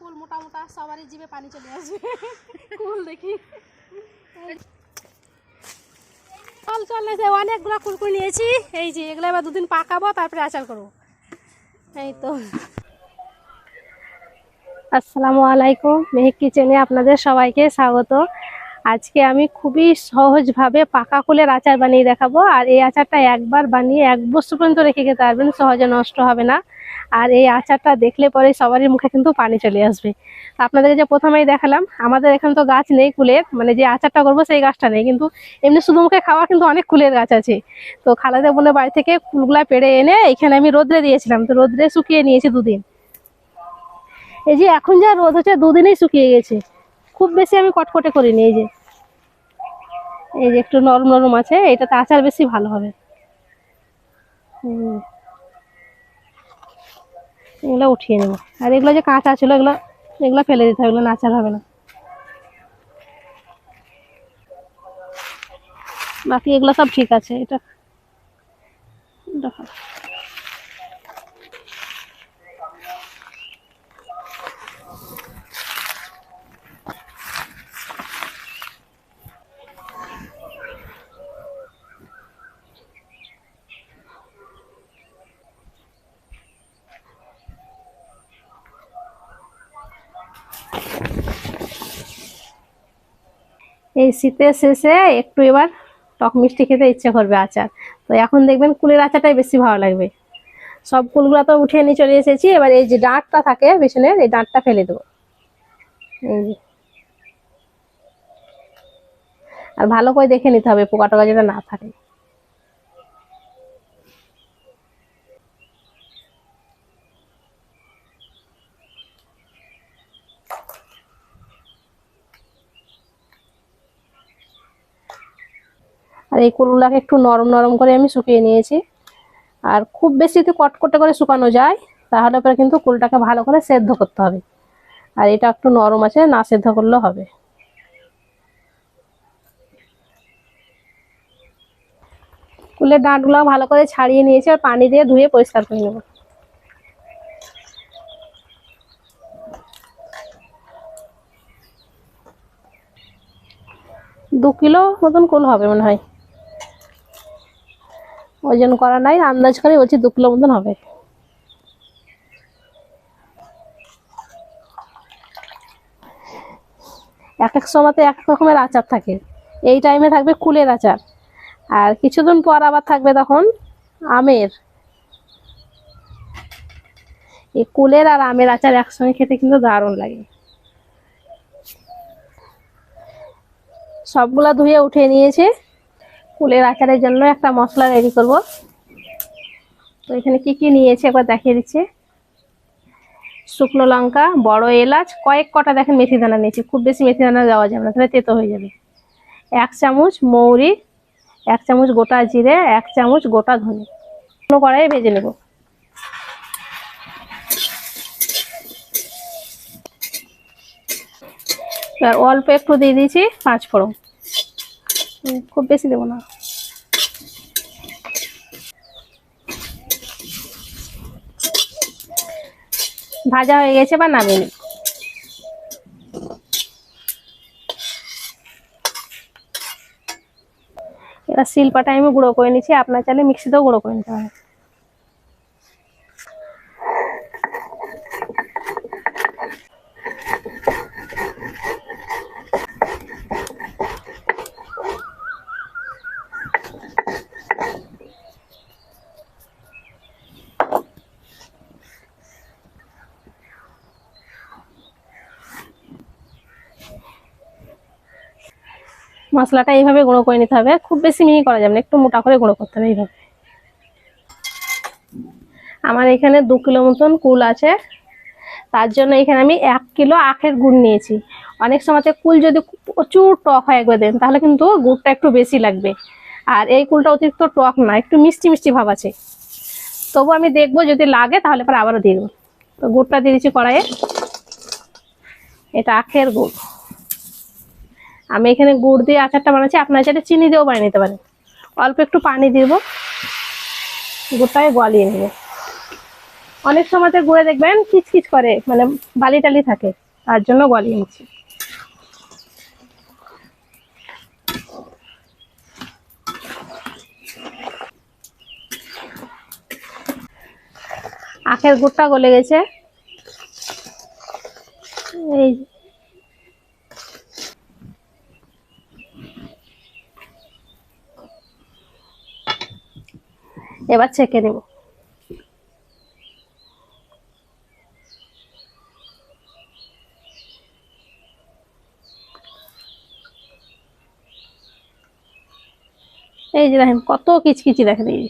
কুল মোটা মোটা সবারই জিভে পানি চলে আসবে। কুল দেখি। চল চল অনেকগুলো কুলকুল নিয়েছি। এই যে এগুলো এবার দুদিন পাকাবো, তারপরে আচার করব। এই তো। আসসালামু আলাইকুম, মেহেক কিচেনে আপনাদের সবাইকে স্বাগত। আজকে আমি খুবই সহজভাবে পাকা কুলের আচার বানিয়ে দেখাবো, আর এই আচারটা একবার বানিয়ে এক বছর পর্যন্ত রেখে খেতে পারবেন, সহজে নষ্ট হবে না। আর এই আচারটা দেখলে পরে সবারই মুখে কিন্তু পানি চলে আসবে। তো আপনাদেরকে যে প্রথমেই দেখালাম, আমাদের এখানে তো গাছ নেই কুলের মানে যে আচারটা করব সেই গাছটা নেই, কিন্তু এমনি শুধু মুখে খাওয়া কিন্তু অনেক কুলের গাছ আছে। তো খালাদের বোনের বাড়ি থেকে কুলগুলা পেড়ে এনে এখানে আমি রোদ্রে দিয়েছিলাম, তো রোদ্রে শুকিয়ে নিয়েছি দুদিন। এই যে এখন যা রোদ হচ্ছে, দুদিনেই শুকিয়ে গেছে। খুব বেশি আমি কটকটে করিনি, এই যে। এই যে একটু নরম নরম আছে, এটাতে আচার বেশি ভালো হবে। হুম। এগুলো উঠিয়ে নেব। আর এগুলো যে কাঁচা ছিল, এগুলো এগুলো ফেলে দিতে হবে, এগুলো না হবে না। বাকি এগুলো সব ঠিক আছে, এটা এই শীতের শেষে একটু এবার টক মিষ্টি খেতে ইচ্ছে করবে আচার। তো এখন দেখবেন কুলের আচারটাই বেশি ভালো লাগবে। সব কুলগুলো তো উঠে নিয়ে চলে এসেছি, এবার এই যে ডাঁটটা থাকে পেছনের এই ডাঁটটা ফেলে দেবো। এই আর ভালো করে দেখে নিতে হবে পোকাটোকা যেটা না থাকে। এই কুলগুলাকে একটু নরম নরম করে আমি শুকিয়ে নিয়েছি। আর খুব বেশি যদি কটকটে করে শুকানো যায়, তাহলে পরে কিন্তু কুলটাকে ভালো করে সেদ্ধ করতে হবে। আর এটা একটু নরম আছে, না সেদ্ধ করলেও হবে। কুলের ডাঁটগুলো ভালো করে ছাড়িয়ে নিয়েছি আর পানি দিয়ে ধুয়ে পরিষ্কার করে নেব। দু কিলো মতন কুল হবে মনে হয়। ওজন করা নাই, আন্দাজ করে বলছি দু কিলো মতন হবে। এক এক সময়তে এক এক রকমের আচার থাকে। এই টাইমে থাকবে কুলের আচার। আর কিছুদিন পর আবার থাকবে তখন আমের। এই কুলের আর আমের আচার একসঙ্গে খেতে কিন্তু দারুণ লাগে। সবগুলা ধুয়ে উঠে নিয়েছে। কুলের আচারের জন্য একটা মশলা রেডি করব। তো এখানে কি কি নিয়েছে একবার দেখিয়ে দিচ্ছে। শুকনো লঙ্কা, বড় এলাচ, কয়েক কটা দেখেন মেথি দানা নিয়েছি। খুব বেশি মেথি দানা দেওয়া যাবে না, তাহলে তেতো হয়ে যাবে। এক চামচ মৌরি, এক চামচ গোটা জিরে, এক চামচ গোটা ধনে। কোনো কড়াইয়ে ভেজে নেব। অল্প একটু দিয়ে দিয়েছি পাঁচ ফোড়ন খুব বেশি দেবো না। ভাজা হয়ে গেছে বা নামিয়ে এবার শিলপাটা আমি গুঁড়ো করে নিচ্ছি, আপনার চাইলে মিক্সিতেও গুঁড়ো করে নিতে পারেন। মশলাটা এইভাবে গুঁড়ো করে নিতে হবে। খুব বেশি মিহি করা যাবে না, একটু মোটা করে গুঁড়ো করতে হবে এইভাবে। আমার এখানে দু কিলো মতন কুল আছে। তার জন্য এখানে আমি এক কিলো আখের গুড় নিয়েছি। অনেক সময়তে কুল যদি প্রচুর টক হয় একবার দেন, তাহলে কিন্তু গুড়টা একটু বেশি লাগবে। আর এই কুলটা অতিরিক্ত টক না, একটু মিষ্টি মিষ্টি ভাব আছে। তবু আমি দেখব যদি লাগে, তাহলে পরে আবারও দিয়ে দেবো। তো গুড়টা দিয়ে দিচ্ছি কড়াইয়ে। এটা আখের গুড়। আমি এখানে গুড় দিয়ে আচারটা বানাচ্ছি। আপনার চাইলে চিনি দিয়েও বানিয়ে নিতে পারেন। অল্প একটু পানি দিব। গুড়টাকে গলিয়ে নেবে। অনেক সময়তে গুঁড়ে দেখবেন কিচকিচ করে মানে বালি টালি থাকে। তার জন্য গলিয়ে নিচ্ছি। আখের গুড়টা গলে গেছে। এই এবার ছেঁকে নেব। এই যে দেখেন, কত কিচকিচি দেখেন এই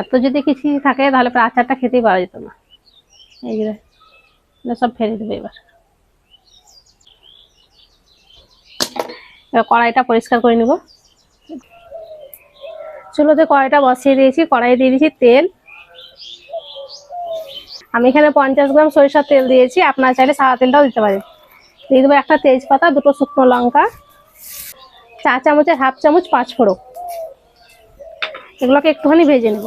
এত যদি কিচকিচি থাকে, তাহলে আচারটা খেতেই পারা যেত না। এই যে সব ফেলে দেবে এবার। এবার কড়াইটা পরিষ্কার করে নেব। চুলোতে কড়াইটা বসিয়ে দিয়েছি কড়াই দিয়ে দিয়েছি তেল। আমি এখানে পঞ্চাশ গ্রাম সরিষার তেল দিয়েছি, আপনারা চাইলে সাদা তেলটাও দিতে পারেন। দিয়ে দেবো একটা তেজপাতা, দুটো শুকনো লঙ্কা, চা চামচের হাফ চামচ পাঁচ ফোড়ো এগুলোকে একটুখানি ভেজে নেব।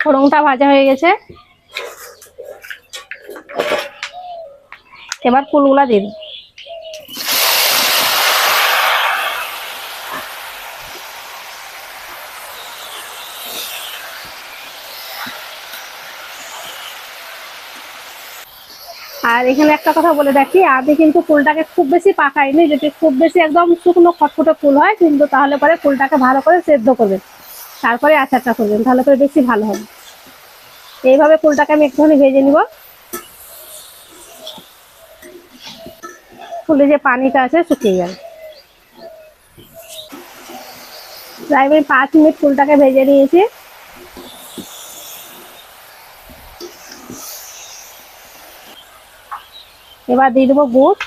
ফোড়নটা ভাজা হয়ে গেছে। এবার ফুলগুলা দিয়ে দেবো। আর এখানে একটা কথা বলে রাখি আমি কিন্তু ফুলটাকে খুব বেশি পাকাইনি যদি খুব বেশি একদম শুকনো খটখটে ফুল হয়, কিন্তু তাহলে পরে ফুলটাকে ভালো করে সেদ্ধ করবেন। তারপরে আচারটা করবেন, তাহলে পরে বেশি ভালো হবে। এইভাবে ফুলটাকে আমি একটুখানি ভেজে নিব। ফুলে যে পানিটা আছে, শুকিয়ে যাবে। প্রায় আমি পাঁচ মিনিট ফুলটাকে ভেজে নিয়েছি। এবার দিয়ে দেবো গুড়।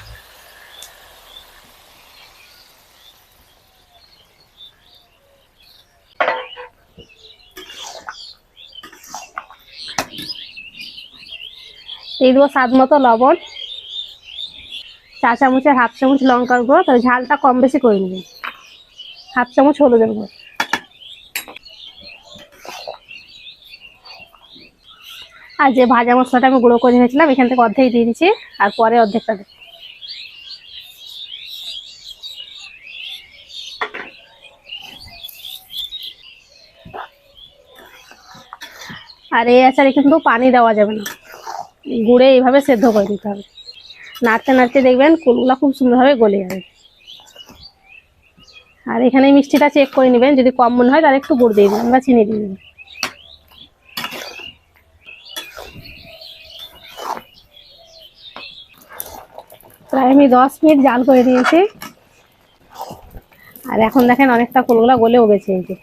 দিয়ে দেবো স্বাদ মতো লবণ। চা চামচের হাফ চামচ লঙ্কার গুঁড়ো। তবে ঝালটা কম বেশি করে নেবেন হাফ চামচ হলুদের গুঁড়ো। আর যে ভাজা মশলাটা আমি গুঁড়ো করে নিয়েছিলাম, এখান থেকে অর্ধেক দিয়ে দিচ্ছি, আর পরে অর্ধেকটা দেব। আর এই আচারে কিন্তু পানি দেওয়া যাবে না। গুঁড়ে এইভাবে সেদ্ধ করে দিতে হবে। নাড়তে নাড়তে দেখবেন কুলগুলো খুব সুন্দরভাবে গলে যাবে। আর এখানে মিষ্টিটা চেক করে নেবেন, যদি কম মনে হয় তাহলে একটু গুড় দিয়ে দেবেন বা চিনি দিয়ে দেবেন। প্রায় আমি দশ মিনিট জাল করে নিয়েছি। আর এখন দেখেন অনেকটা কুলগুলা গলেও গেছে এই যে।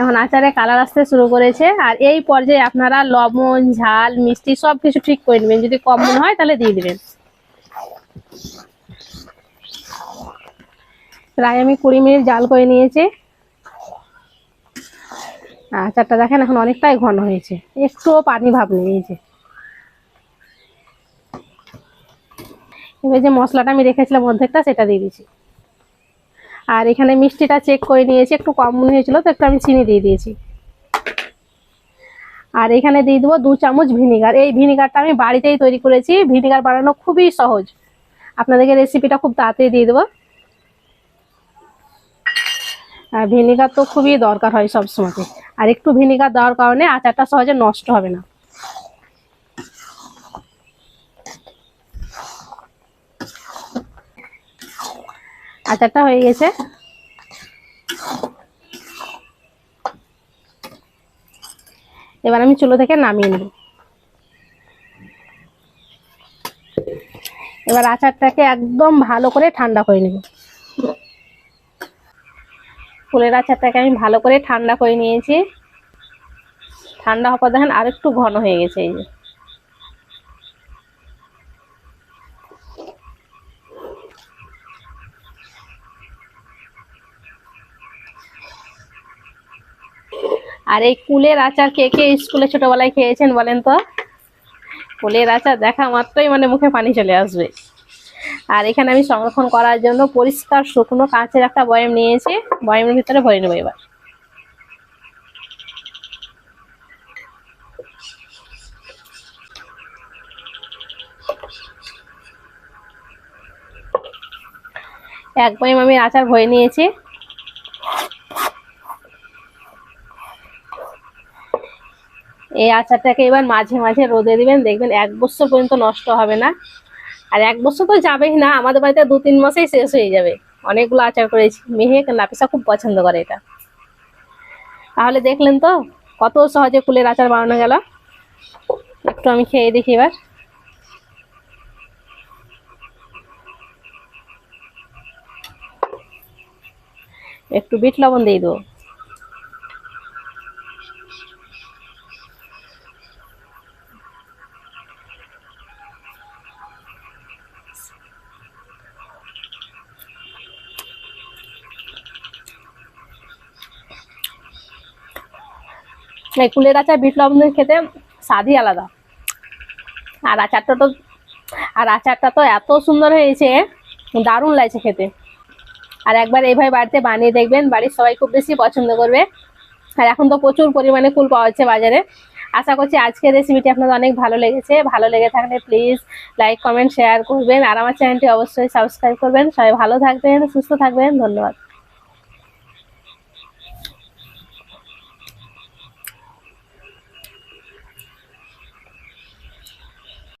এখন আচারে কালার আসতে শুরু করেছে। আর এই পর্যায়ে আপনারা লবণ, ঝাল, মিষ্টি সব কিছু ঠিক করে নেবেন। যদি কম মনে হয় তাহলে দিয়ে দেবেন। প্রায় আমি কুড়ি মিনিট জাল করে নিয়েছি। আচারটা দেখেন এখন অনেকটাই ঘন হয়েছে। একটুও পানি ভাব নেই এই যে এবার যে মশলাটা আমি রেখেছিলাম অর্ধেকটা, সেটা দিয়ে দিয়েছি। আর এখানে মিষ্টিটা চেক করে নিয়েছি, একটু কম মনে হয়েছিল, তো একটু আমি চিনি দিয়ে দিয়েছি। আর এখানে দিয়ে দেবো দু চামচ ভিনিগার। এই ভিনিগারটা আমি বাড়িতেই তৈরি করেছি। ভিনিগার বানানো খুবই সহজ। আপনাদেরকে রেসিপিটা খুব তাড়াতাড়ি দিয়ে দেবো। আর ভিনিগার তো খুবই দরকার হয় সব সময়তে আর একটু ভিনিগার দেওয়ার কারণে আচারটা সহজে নষ্ট হবে না। আচারটা হয়ে গেছে। এবার আমি চুলো থেকে নামিয়ে নেব। এবার আচারটাকে একদম ভালো করে ঠান্ডা করে নেব। ফুলের আচারটাকে আমি ভালো করে ঠান্ডা করে নিয়েছি। ঠান্ডা হওয়ার দেখেন আর একটু ঘন হয়ে গেছে এই যে। আর এই কুলের আচার কে কে স্কুলে ছোটবেলায় খেয়েছেন বলেন তো? কুলের আচার দেখা মাত্রই মানে মুখে পানি চলে আসবে। আর এখানে আমি সংরক্ষণ করার জন্য পরিষ্কার শুকনো কাঁচের একটা বয়াম নিয়েছি। বয়ামের ভিতরে ভরে নেব এবার। এক বয়াম আমি আচার ভরে নিয়েছি। এই আচারটাকে এবার মাঝে মাঝে রোদে দিবেন, দেখবেন এক বছর পর্যন্ত নষ্ট হবে না। আর এক বছর তো যাবেই না, আমাদের বাড়িতে দু তিন মাসেই শেষ হয়ে যাবে। অনেকগুলো আচার করেছি, মেহেক নাপিসা খুব পছন্দ করে এটা। তাহলে দেখলেন তো, কত সহজে কুলের আচার বানানো গেল। একটু আমি খেয়ে দেখি এবার। একটু বিট লবণ দিয়ে দেবো। এই কুলের আচার বিট লবণ খেতে স্বাদই আলাদা। আর আচারটা তো, আর আচারটা তো এত সুন্দর হয়েছে, দারুণ লাগছে খেতে। আর একবার এইভাবে বাড়িতে বানিয়ে দেখবেন, বাড়ির সবাই খুব বেশি পছন্দ করবে। আর এখন তো প্রচুর পরিমাণে কুল পাওয়া যাচ্ছে বাজারে। আশা করছি আজকের রেসিপিটি আপনাদের অনেক ভালো লেগেছে। ভালো লেগে থাকলে প্লিজ লাইক কমেন্ট শেয়ার করবেন। আর আমার চ্যানেলটি অবশ্যই সাবস্ক্রাইব করবেন। সবাই ভালো থাকবেন, সুস্থ থাকবেন। ধন্যবাদ।